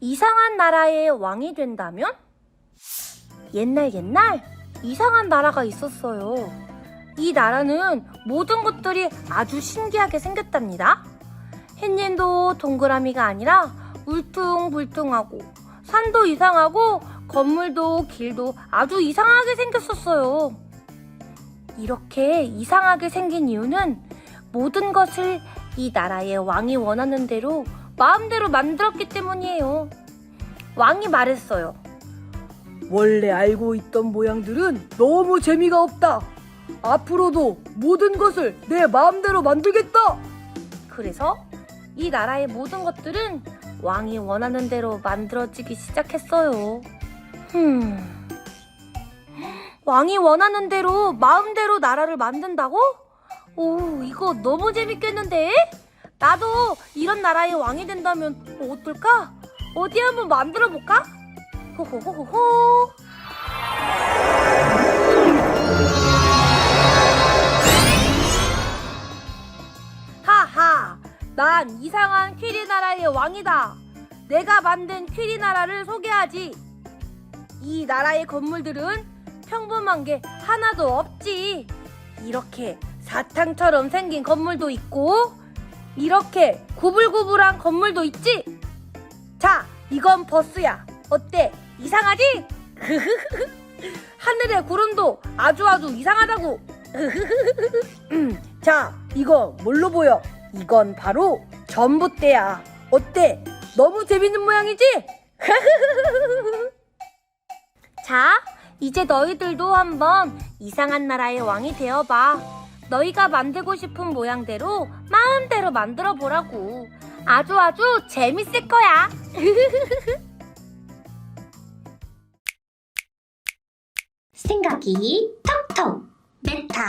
이상한 나라의 왕이 된다면? 옛날 옛날 이상한 나라가 있었어요. 이 나라는 모든 것들이 아주 신기하게 생겼답니다. 햇님도 동그라미가 아니라 울퉁불퉁하고 산도 이상하고 건물도 길도 아주 이상하게 생겼었어요. 이렇게 이상하게 생긴 이유는 모든 것을 이 나라의 왕이 원하는 대로 마음대로 만들었기 때문이에요. 왕이 말했어요. 원래 알고 있던 모양들은 너무 재미가 없다. 앞으로도 모든 것을 내 마음대로 만들겠다. 그래서 이 나라의 모든 것들은 왕이 원하는 대로 만들어지기 시작했어요. 흠. 왕이 원하는 대로 마음대로 나라를 만든다고? 오, 이거 너무 재밌겠는데? 나도 이런 나라의 왕이 된다면 어떨까? 어디 한번 만들어 볼까? 호호호호호. 하하, 난 이상한 퀴리 나라의 왕이다. 내가 만든 퀴리 나라를 소개하지. 이 나라의 건물들은 평범한 게 하나도 없지. 이렇게 사탕처럼 생긴 건물도 있고, 이렇게 구불구불한 건물도 있지. 자, 이건 버스야. 어때? 이상하지? 하늘의 구름도 아주 아주 이상하다고. 음, 자, 이거 뭘로 보여? 이건 바로 전봇대야. 어때? 너무 재밌는 모양이지? 자, 이제 너희들도 한번 이상한 나라의 왕이 되어봐. 너희가 만들고 싶은 모양대로 마음대로 만들어 보라고. 아주 아주 재밌을 거야. 생각이 톡톡 메타